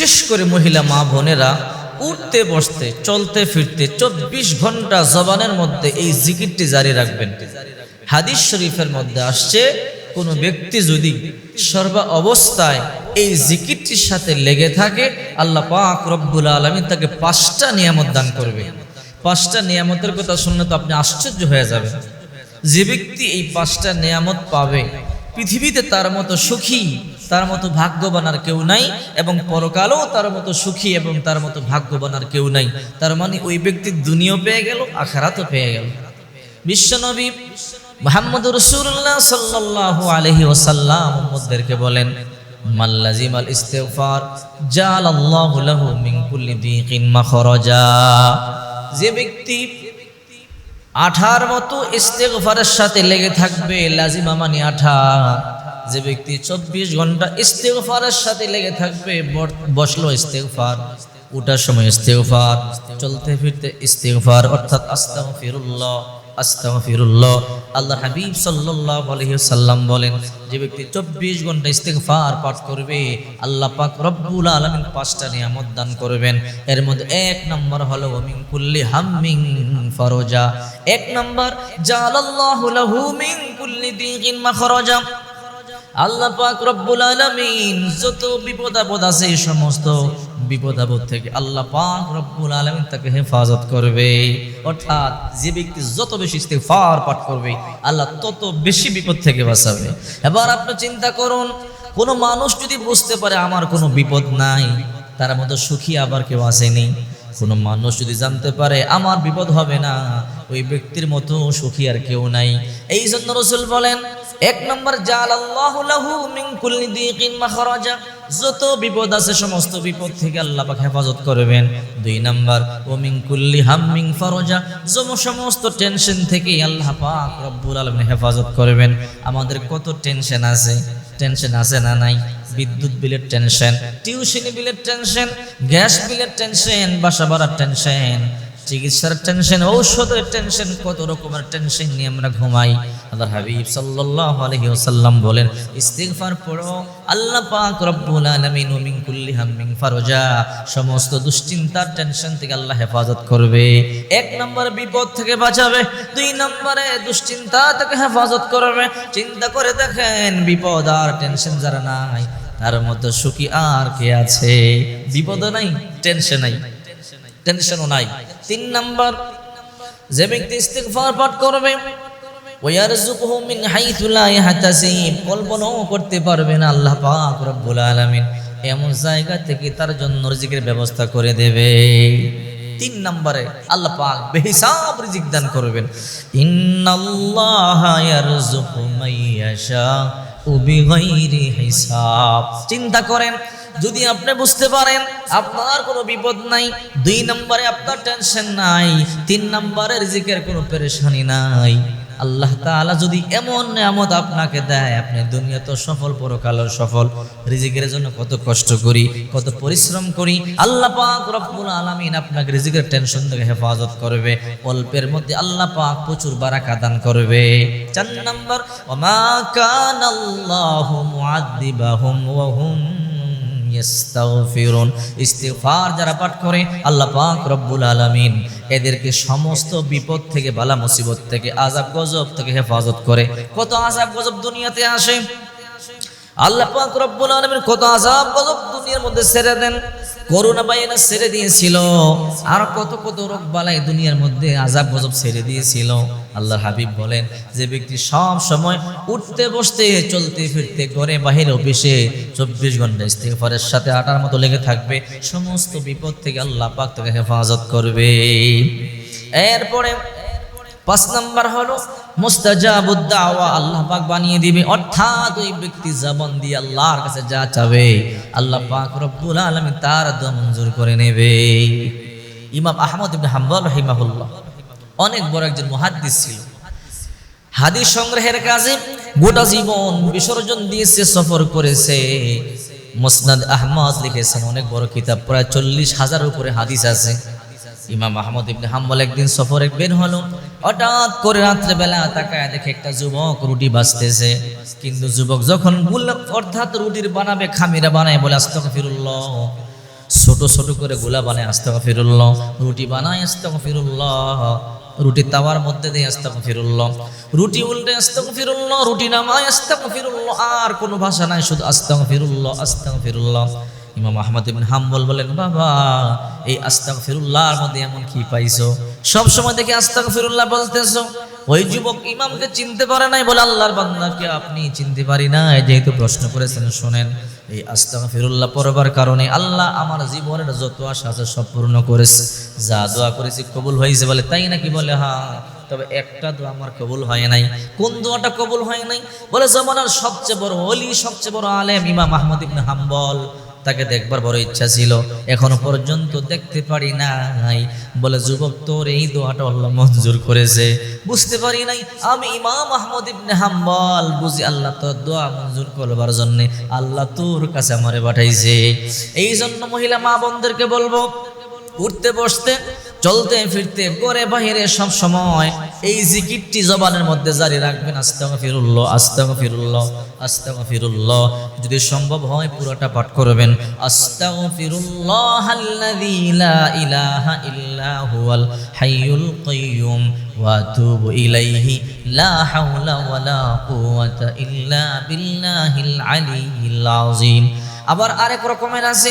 বিশেষ করে মহিলা মা বোনেরা উঠতে, বসতে, চলতে, ফিরতে চব্বিশ ঘণ্টা জবানের মধ্যে এই জিকিরটি জারি রাখবেন। হাদিস শরীফের মধ্যে আসছে, কোনো ব্যক্তি যদি সর্বা অবস্থায় এই জিকিরটির সাথে লেগে থাকে, আল্লাহ পাক রব্বুল আলমী তাকে পাঁচটা নিয়ামত দান করবে। পাঁচটা নিয়ামতের কথা শুনলে তো আপনি আশ্চর্য হয়ে যাবেন। যে ব্যক্তি এই পাঁচটা নিয়ামত পাবে, পৃথিবীতে তার মতো সুখী তার মতো ভাগ্যবান আর কেউ নাই এবং পরকালেও তার মতো সুখী এবং তার মতো ভাগ্যবান আর কেউ নাই। তার মানে ওই ব্যক্তি দুনিয়াও পেয়ে গেল, আখারাতও পেয়ে গেল। বিশ্বনবী মোহাম্মদ রসুল্লাহ সাল্লাহ আলহি ওসাল্লাম বলেন আল্লাহ যে ব্যক্তি আঠার মতো ইস্তেগফারের সাথে লেগে থাকবে, লাজিমা মানে আঠা। যে ব্যক্তি চব্বিশ ঘণ্টা ইস্তেগফারের সাথে লেগে থাকবে বসল ইস্তেগফার, উঠার সময় ইস্তেগফার, চলতে ফিরতে ইস্তেগফার, অর্থাৎ আস্তাম ফিরুল্লাহ আস্তাম ফিরুল্লাহ আল্লাহ হাবিব আলাইহি সাল্লাম বলেন, যে ব্যক্তি চব্বিশ ঘণ্টা ইস্তেগফার পাঠ করবে, আল্লাহ পাক রব্বুল আলামিন পাঁচটা নিয়ামত দান করবেন। এর মধ্যে এক নম্বর হলো মিন কুল্লি হাম্মিন ফরজা। এক নম্বর, জালাল্লাহু লাহু মিন কুল্লি দিগিন মাখরাজা। আল্লাহ পাক রব্বুল আলামিন যত বিপদ আপদ আছে, এই সমস্ত বিপদ আপদ থেকে আল্লাহ পাক রব্বুল আলামিন তাকে হেফাজত করবে। অর্থাৎ যে ব্যক্তি যত বেশি ইস্তেগফার পাঠ করবে, আল্লাহ তত বেশি বিপদ থেকে বাঁচাবে। এবার আপনি চিন্তা করুন, কোনো মানুষ যদি বুঝতে পারে আমার কোনো বিপদ নাই, তার মতো সুখী আবার কেউ আসেনি। কোনো মানুষ যদি জানতে পারে আমার বিপদ হবে না, ওই ব্যক্তির মতো সুখী আর কেউ নাই। এই জন্য রসুল বলেন এক নম্বর জাল আল্লাহ লাহু মিন কুল্লি দিকিন মাখরাজা। যত বিপদ আছে, সমস্ত বিপদ থেকে আল্লাহ পাক হেফাজত করবেন। দুই নম্বর, ও মিন কুল্লি হাম্মিন ফরজা। যম সমস্ত টেনশন থেকে আল্লাহ পাক রব্বুল আলামিন হেফাজত করবেন। আমাদের কত টেনশন আছে? টেনশন আছে না নাই? বিদ্যুৎ বিলের টেনশন, টিউশনি বিলের টেনশন, গ্যাস বিলের টেনশন, বাসা ভাড়ার টেনশন চিকিৎসার টেনশন, ঔষধের টেনশন, কত রকমের টেনশন নিয়ে আমরা ঘুমাই। আল্লাহ হাবিব সাল্লাল্লাহু আলাইহি ওয়াসাল্লাম বলেন, ইস্তিগফার পড়ো, আল্লাহ পাক রব্বুল আলামিন মিন কুল্লি হাম্মিন ফারজা, সমস্ত দুশ্চিন্তার টেনশন থেকে আল্লাহ হেফাজত করবে। এক নম্বর বিপদ থেকে বাঁচাবে, দুই নম্বরে দুশ্চিন্তা থেকে হেফাজত করবে। চিন্তা করে দেখেন বিপদ আর টেনশন যারা নাই, তার মধ্যে সুখী আর কে আছে? বিপদও নাই টেনশন নাই। টেনশনও নাই। তিন নাম্বার, যে ব্যক্তি ইস্তিগফার পাঠ করবে, ওয়ারযুকুহু মিন হাইথু লা ইয়াহতাসিব কল্পনাও করতে পারবে না আল্লাহ পাক রব্বুল আলামিন। এমন জায়গা থেকে তার জন্য রিজিকের ব্যবস্থা করে দেবে। তিন নম্বরে আল্লাহ পাক বেহিসাব রিজিক দান করবেন। ইন্নাল্লাহা ইয়ারযুকু মাইয়াশা বিগাইরি হিসাব। চিন্তা করেন যদি আপনি বুঝতে পারেন, আপনার কোনো বিপদ নাই, দুই নম্বরে আপনার টেনশন নাই, তিন নম্বরে রিজিকের কোনো পেরেশানি নাই। আল্লাহ তাআলা যদি এমন নিয়ামত আপনাকে দেয়, আপনি দুনিয়া তো সফল পরকালের সফল। রিজিকের জন্য কত কষ্ট করি, কত পরিশ্রম করি। আল্লাহ পাক রব্বুল আলামিন আপনাকে রিজিকের টেনশন থেকে হেফাজত করবে। অল্পের মধ্যে আল্লাহ পাক প্রচুর বারাকা দান করবে। চার নম্বর, ওমা কানাল্লাহু মুআদ্দিবাহুম ওয়া হুম ইস্তিগফার যারা পাঠ করে, আল্লাহ পাক রব্বুল আলামিন এদেরকে সমস্ত বিপদ থেকে, বালা মুসিবত থেকে আজাব গজব থেকে হেফাজত করে। কত আজাব গজব দুনিয়াতে আসে। আল্লাহ পাক রব্বুল আলামিন কত আযাব গজব দুনিয়ার মধ্যে ছেড়ে দেন। করোনা বাইনা ছেড়ে দিয়েছিল। আর কত কত রোগ বালাই দুনিয়ার মধ্যে আজাব গজব ছেড়ে দিয়েছিল। আল্লাহ হাবিব বলেন, যে ব্যক্তি সব সময় উঠতে বসতে, চলতে ফিরতে ঘরে বাহিরে অফিসে, চব্বিশ ঘণ্টা ইস্তেগফারের সাথে আটার মতো লেগে থাকবে। সমস্ত বিপদ থেকে আল্লাহ পাক তাকে হেফাজত করবে। এরপরে পাঁচ নাম্বার হলো মুস্তাজাবুদ্দাওয়া আল্লাহ পাক বানিয়ে দিবে। অর্থাৎ ওই ব্যক্তি জবান দিয়ে আল্লাহর কাছে যা চাবে, আল্লাহ পাক রব্বুল আলামিন তার দোয়া মঞ্জুর করে নেবে। ইমাম আহমদ ইবনে হাম্বল রাহিমাহুল্লাহ অনেক বড় একজন মুহাদ্দিস ছিল। হাদিস সংগ্রহের কাজে গোটা জীবন বিসর্জন দিয়েছে, সফর করেছে। মুসনাদ আহমদ লিখেছেন, অনেক বড় কিতাব, প্রায় চল্লিশ হাজার উপরে হাদিস আছে। ইমাম আহমদ ইবনে হাম্বল একদিন সফরে বের হলো। হঠাৎ করে রাত্রে বেলা তাকায় দেখে একটা যুবক রুটি বাজতেছে কিন্তু যুবক যখন গুল অর্থাৎ রুটির বানাবে খামিরা বানায় বলে, আস্তগফিরুল্লাহ। ছোট ছোট করে গোলা বানায় আস্তাগা ফিরুল্লাহ রুটি বানায় আস্তাগা ফিরুল্লাহ রুটি তাওয়ার মধ্যে দিয়ে আস্তাগা ফিরুল্লাহ রুটি উল্টে আস্তাগা ফিরুল্লাহ রুটি নামায় আস্তাগা ফিরুল্লাহ আর কোনো ভাষা নাই, শুধু আস্তাগা ফিরুল্লাহ আস্তাগা ফিরুল্লাহ ইমাম আহমদ ইবিন হাম্বল বলেন, বাবা, এই আস্তাগ ফিরুল্লাহর মধ্যে এমন কি পাইছো? সব সময় দেখে আস্তাগ ফিরুল্লাহ বলতেছো। ওই যুবক ইমামকে চিনতে পারে নাই বলে আল্লাহর বান্দাকে আপনি চিনতে পারি না যেহেতু প্রশ্ন করেছেন, শোনেন, এই আস্তাগ ফিরুল্লাহ পড়বার কারণে আল্লাহ আমার জীবনের যত আশা আছে সব পূর্ণ করেছে। যা দোয়া করেছি কবুল হয়েছে বলে, তাই নাকি বলে? হ্যাঁ তবে একটা দোয়া আমার কবুল হয় নাই। কোন দোয়াটা কবুল হয় নাই? বলে, জমানার সবচেয়ে বড় অলি সবচেয়ে বড় আলেম ইমাম আহমদ ইবনে হাম্বল। তাকে দেখবার বড় ইচ্ছা ছিল। এখনও পর্যন্ত দেখতে পারি নাই। বলে, যুবক, তোর এই দোয়াটা আল্লাহ মঞ্জুর করেছে। বুঝতে পারি নাই। আমি ইমাম আহমদ ইবনে হাম্বল। বুঝি আল্লাহ তোর দোয়া মঞ্জুর করবার জন্যে আল্লাহ তোর কাছে আমারে পাঠাইছে। এই জন্য মহিলা মা বোনদেরকে বলব, উঠতে বসতে চলতে ফিরতে করে বাহিরে সব সময় এই জিকিরটি জবানের মধ্যে জারি রাখবেন আস্তাগ ফিরুল্লাহ আস্তাগ ফিরুল্লাহ আস্তাগ ফিরুল্লাহ যদি সম্ভব হয় পুরোটা পাঠ করবেন আস্তাগ ফিরুল্লাহ আল্লাযী লা ইলাহা ইল্লা হুয়াল হাইয়ুল কাইয়্যুম ওয়া আতুবু ইলাইহি, লা হাওলা ওয়ালা কুওয়াতা ইল্লা বিল্লাহিল আলিয়্যিল আযীম। আবার আরেক রকমের আছে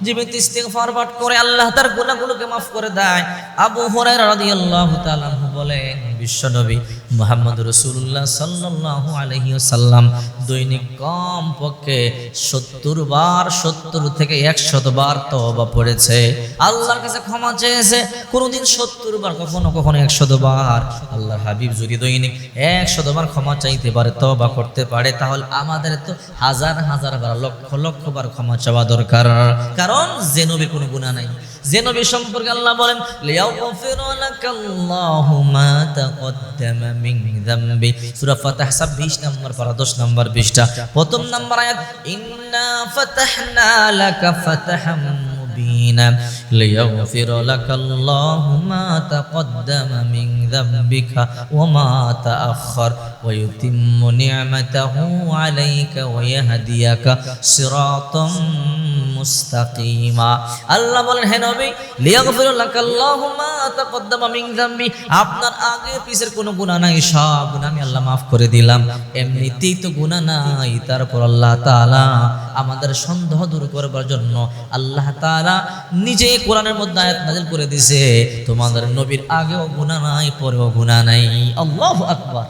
আযীম জীবিত ইস্তিগফার পাঠ করে আল্লাহ তার গুনাহগুলোকে মাফ করে দেয়। আবু হুরায়রা রাদিয়াল্লাহু তাআলা বলেন মুহাম্মদ রাসূলুল্লাহ সাল্লাল্লাহু আলাইহি ওয়াসাল্লাম দৈনিক কম পক্ষে 70 বার 70 থেকে 100 বার তওবা পড়েছে। আল্লাহর কাছে ক্ষমা চেয়েছে, কোনোদিন 70 বার, কখনো কখনো 100 বার। হাবিব যদি দৈনিক 100 বার ক্ষমা চাইতে পারে, তওবা করতে পারে, তাহলে আমাদের তো হাজার হাজার বার, লক্ষ লক্ষ বার ক্ষমা চাওয়া দরকার। কারণ জেনবে নবী কোনো গুণা নাই। জেনবে নবী সম্পর্কে আল্লাহ বলেন লিয়াগফির লাকাল্লাহু মা তাকদ্দামা যামবি। সূরা ফাতহ 26 নম্বর পারা 10 নম্বর পৃষ্ঠা। প্রথম নম্বর আয়াত লাকাল্লাহু মা তাকদ্দামা মিন যামবিকা ওয়া মা তাআখার ওয়া ইউতিম্মু নি'মাতাহু আলাইকা ওয়া ইয়াহদিয়াকা মুস্তাকিমা আল্লাহ বলেন, হে নবী, লিয়াগফির লাকাল্লাহু মা তাকদ্দামা মিন যামবি। আপনার আগে পিছের কোনো গুনাহ নাই, সব গুনাহ আমি আল্লাহ মাফ করে দিলাম। এমনিতেই তো গুনাহ নাই, তারপর আল্লাহ তাআলা আমাদের সন্দেহ দূর করবার জন্য আল্লাহ তারা নিজে কোরআনের মধ্যে আয়াত নাজিল করে দিছে তোমাদের নবীর আগেও গুণা নাই, পরেও গুণা নাই। আল্লাহ আকবার।